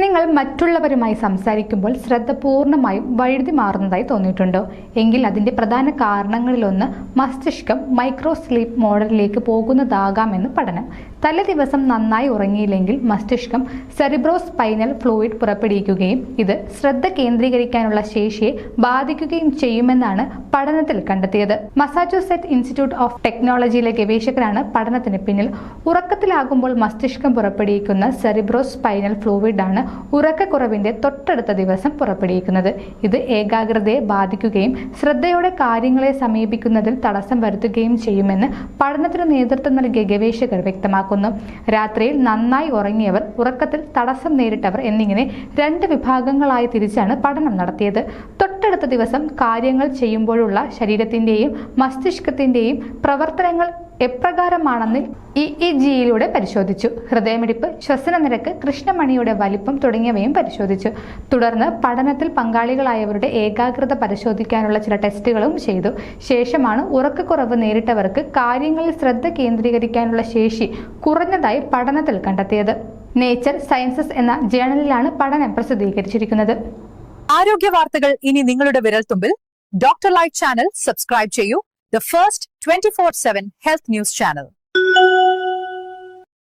നിങ്ങൾ മറ്റുള്ളവരുമായി സംസാരിക്കുമ്പോൾ ശ്രദ്ധ പൂർണമായും വഴുതി മാറുന്നതായി തോന്നിയിട്ടുണ്ടോ. എങ്കിൽ അതിന്റെ പ്രധാന കാരണങ്ങളിലൊന്ന് മസ്തിഷ്കം മൈക്രോ സ്ലീപ്പ് മോഡലിലേക്ക് പോകുന്നതാകാമെന്ന് പഠനം. തലേ ദിവസം നന്നായി ഉറങ്ങിയില്ലെങ്കിൽ മസ്തിഷ്കം സെറിബ്രോ സ്പൈനൽ ഫ്ലൂയിഡ് പുറപ്പെടുവിക്കുകയും ഇത് ശ്രദ്ധ കേന്ദ്രീകരിക്കാനുള്ള ശേഷിയെ ബാധിക്കുകയും ചെയ്യുമെന്നാണ് പഠനത്തിൽ കണ്ടെത്തിയത്. മസാച്യൂസെറ്റ് ഇൻസ്റ്റിറ്റ്യൂട്ട് ഓഫ് ടെക്നോളജിയിലെ ഗവേഷകരാണ് പഠനത്തിന് പിന്നിൽ. ഉറക്കത്തിലാകുമ്പോൾ മസ്തിഷ്കം പുറപ്പെടുവിക്കുന്ന സെറിബ്രോ സ്പൈനൽ ഫ്ലൂയിഡ് ഉറക്കക്കുറവിന്റെ തൊട്ടടുത്ത ദിവസം പുറപ്പെടുവിക്കുന്നത്. ഇത് ഏകാഗ്രതയെ ബാധിക്കുകയും ശ്രദ്ധയോടെ കാര്യങ്ങളെ സമീപിക്കുന്നതിൽ തടസ്സം വരുത്തുകയും ചെയ്യുമെന്ന് പഠനത്തിന് നേതൃത്വം നൽകിയ ഗവേഷകർ വ്യക്തമാക്കുന്നു. രാത്രിയിൽ നന്നായി ഉറങ്ങിയവർ ഉറക്കത്തിൽ തടസ്സം നേരിട്ടവർ എന്നിങ്ങനെ രണ്ട് വിഭാഗങ്ങളായി തിരിച്ചാണ് പഠനം നടത്തിയത്. തൊട്ടടുത്ത ദിവസം കാര്യങ്ങൾ ചെയ്യുമ്പോഴുള്ള ശരീരത്തിന്റെയും മസ്തിഷ്കത്തിന്റെയും പ്രവർത്തനങ്ങൾ എപ്രകാരമാണെന്ന് ഇ ഇ ജിയിലൂടെ പരിശോധിച്ചു. ഹൃദയമിടിപ്പ് ശ്വസന നിരക്ക് കൃഷ്ണമണിയുടെ വലിപ്പം തുടങ്ങിയവയും പരിശോധിച്ചു. തുടർന്ന് പഠനത്തിൽ പങ്കാളികളായവരുടെ ഏകാഗ്രത പരിശോധിക്കാനുള്ള ചില ടെസ്റ്റുകളും ചെയ്തു. ശേഷമാണ് ഉറക്കക്കുറവ് നേരിട്ടവർക്ക് കാര്യങ്ങളിൽ ശ്രദ്ധ കേന്ദ്രീകരിക്കാനുള്ള ശേഷി കുറഞ്ഞതായി പഠനത്തിൽ കണ്ടെത്തിയത്. നേച്ചർ സയൻസസ് എന്ന ജേണലിലാണ് പഠനം പ്രസിദ്ധീകരിച്ചിരിക്കുന്നത്. ആരോഗ്യ വാർത്തകൾ ഇനി നിങ്ങളുടെ വിരൽത്തുമ്പിൽ. ഡോക്ടർ ലൈറ്റ് ചാനൽ സബ്സ്ക്രൈബ് ചെയ്യൂ. the first 24 7 health news channel.